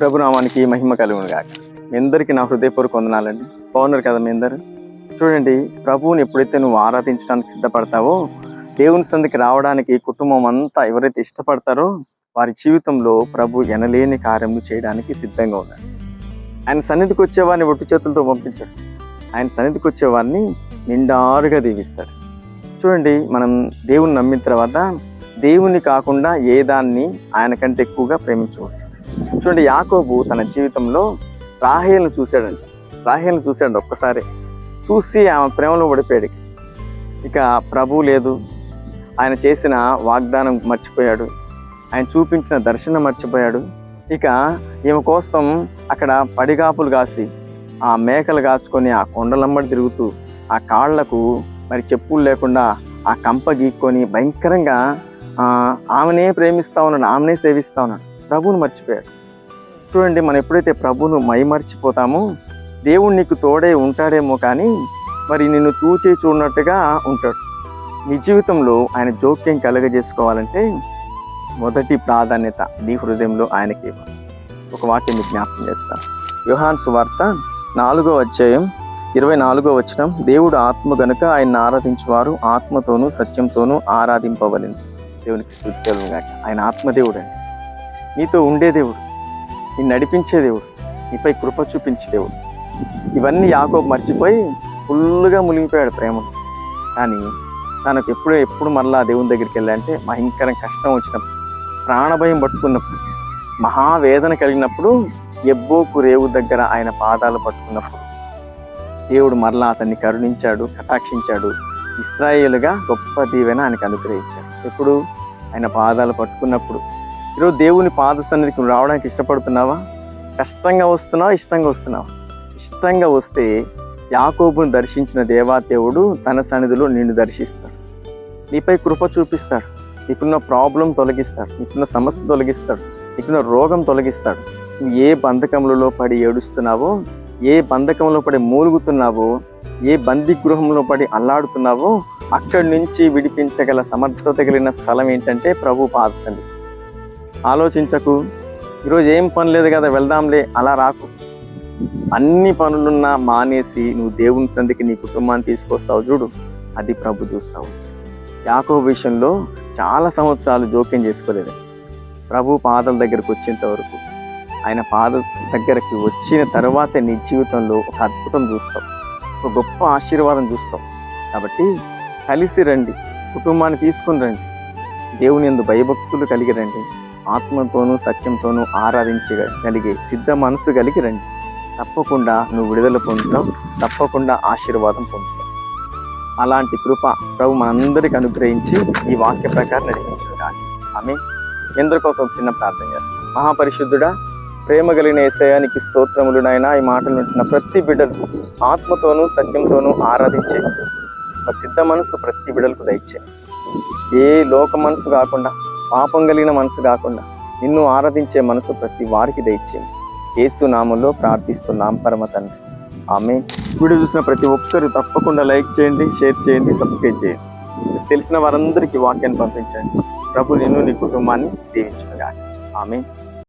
ప్రభునామానికి మహిమ కలుగును గాక మీ అందరికీ నా హృదయపూర్వక వందనాలండి. బాగున్నారు కదా మీ అందరు? చూడండి ప్రభువుని ఎప్పుడైతే నువ్వు ఆరాధించడానికి సిద్ధపడతావో దేవుని సందికి రావడానికి కుటుంబం అంతా ఎవరైతే ఇష్టపడతారో వారి జీవితంలో ప్రభు ఎనలేని కార్యము చేయడానికి సిద్ధంగా ఉన్నాడు. ఆయన సన్నిధికి వచ్చేవారిని ఒట్టి చేతులతో పంపించాడు. ఆయన సన్నిధికి వచ్చేవారిని నిండారుగా దీవిస్తాడు. చూడండి మనం దేవుని నమ్మిన తర్వాత దేవుని కాకుండా ఏ దాన్ని ఆయన కంటే ఎక్కువగా ప్రేమించకూడదు. చూడండి యాకోబు తన జీవితంలో రాహేల్ని చూశాడంట. రాహేల్ని చూశాడు ఒక్కసారి. చూసి ఆమె ప్రేమలో పడిపోయాడు. ఇక ప్రభు లేదు. ఆయన చేసిన వాగ్దానం మర్చిపోయాడు. ఆయన చూపించిన దర్శనం మర్చిపోయాడు. ఇక ఈమె కోసం అక్కడ పడిగాపులు కాసి ఆ మేకలు కాచుకొని ఆ కొండలమ్మడి తిరుగుతూ ఆ కాళ్ళకు మరి చెప్పులు లేకుండా ఆ కంప గీక్కొని భయంకరంగా ఆమెనే ప్రేమిస్తా ఉన్నాడు ఆమెనే సేవిస్తా ఉన్నాడు. ప్రభువును మర్చిపోయాడు. చూడండి మనం ఎప్పుడైతే ప్రభును మైమర్చిపోతామో దేవుడు నీకు తోడే ఉంటాడేమో కానీ మరి నిన్ను చూచి చూడనట్టుగా ఉంటాడు. నీ జీవితంలో ఆయన జోక్యం కలగజేసుకోవాలంటే మొదటి ప్రాధాన్యత నీ హృదయంలో ఆయనకి ఒక వాక్యం మీకు జ్ఞాపకం చేస్తాను. యుహాన్ సువార్త నాలుగో అధ్యాయం ఇరవై నాలుగో వచనం. దేవుడు ఆత్మ గనుక ఆయన ఆరాధించేవారు ఆత్మతోనూ సత్యంతోనూ ఆరాధింపవలను. దేవునికి స్తుతి ఆయన ఆత్మదేవుడు అండి నీతో ఉండే దేవుడు. నిన్ను నడిపించే దేవుడు నీపై కృప చూపించే దేవుడు. ఇవన్నీ యాకోబు మర్చిపోయి ఫుల్గా మునిగిపోయాడు ప్రేమ కానీ తనకు ఎప్పుడు ఎప్పుడు మరలా దేవుని దగ్గరికి వెళ్ళాలంటే భయంకరం కష్టం వచ్చినప్పుడు ప్రాణభయం పట్టుకున్నప్పుడు మహావేదన కలిగినప్పుడు ఎబ్బోకు రేవు దగ్గర ఆయన పాదాలు పట్టుకున్నప్పుడు దేవుడు మరలా అతన్ని కరుణించాడు కటాక్షించాడు ఇస్రాయేలుగా గొప్ప దీవెన ఆయనకు అనుగ్రహించాడు. ఎప్పుడు ఆయన పాదాలు పట్టుకున్నప్పుడు ఈరోజు దేవుని పాద సన్నిధికి రావడానికి ఇష్టపడుతున్నావా? కష్టంగా వస్తున్నావా? ఇష్టంగా వస్తున్నావా? ఇష్టంగా వస్తే యాకోబును దర్శించిన దేవాదేవుడు తన సన్నిధిలో నిన్ను దర్శిస్తాడు నీపై కృప చూపిస్తాడు నీకున్న ప్రాబ్లం తొలగిస్తాడు నీకున్న సమస్య తొలగిస్తాడు నీకున్న రోగం తొలగిస్తాడు నువ్వు ఏ బంధకములలో పడి ఏడుస్తున్నావో ఏ బంధకంలో పడి మూలుగుతున్నావో ఏ బందీ గృహంలో పడి అల్లాడుతున్నావో అక్కడి నుంచి విడిపించగల సమర్థత కలిగిన స్థలం ఏంటంటే ప్రభు పాదసండి ఆలోచించకు. ఈరోజు ఏం పని లేదు కదా వెళ్దాంలే అలా రాకు. అన్ని పనులున్నా మానేసి నువ్వు దేవుని సందికి నీ కుటుంబాన్ని తీసుకొస్తావు చూడు. అది ప్రభు చూస్తావు. యాకో విషయంలో చాలా సంవత్సరాలు జోక్యం చేసుకోలేదు. ప్రభు పాదల దగ్గరకు వచ్చేంత వరకు. ఆయన పాద దగ్గరకి వచ్చిన తర్వాతే నీ జీవితంలో ఒక అద్భుతం చూస్తావు. ఒక గొప్ప ఆశీర్వాదం చూస్తావు. కాబట్టి కలిసి రండి. కుటుంబాన్ని తీసుకుని రండి. దేవుని ఎందు భయభక్తులు కలిగి రండి. ఆత్మతోనూ సత్యంతోనూ ఆరాధించగలిగే సిద్ధ మనసు కలిగి రండి. తప్పకుండా నువ్వు విడుదల పొందుతావు. తప్పకుండా ఆశీర్వాదం పొందుతావు. అలాంటి కృప ప్రభు మనందరికి అనుగ్రహించి ఈ వాక్య ప్రకారం నడిపించదు ఆమె ఎందరి కోసం చిన్న ప్రార్థన చేస్తాం. మహాపరిశుద్ధుడా ప్రేమ కలిగిన ఏసయానికి స్తోత్రములు నాయన. ఈ మాటలు వింటున్న ప్రతి బిడ్డలు ఆత్మతోనూ సత్యంతోనూ ఆరాధించే సిద్ధ మనసు ప్రతి బిడలకు దయచే. ఏ లోక మనసు కాకుండా పాపం కలిగిన మనసు కాకుండా నిన్ను ఆరాధించే మనసు ప్రతి వారికి దయచేయండి. యేసు నామంలో ప్రార్థిస్తున్నాం పరమ తండ్రి. ఆమె వీడియో చూసిన ప్రతి ఒక్కరు తప్పకుండా లైక్ చేయండి షేర్ చేయండి సబ్స్క్రైబ్ చేయండి. తెలిసిన వారందరికీ వాక్యాన్ని పంపించండి. ప్రభు నిన్ను నీ కుటుంబాన్ని దీవించుగా ఆమె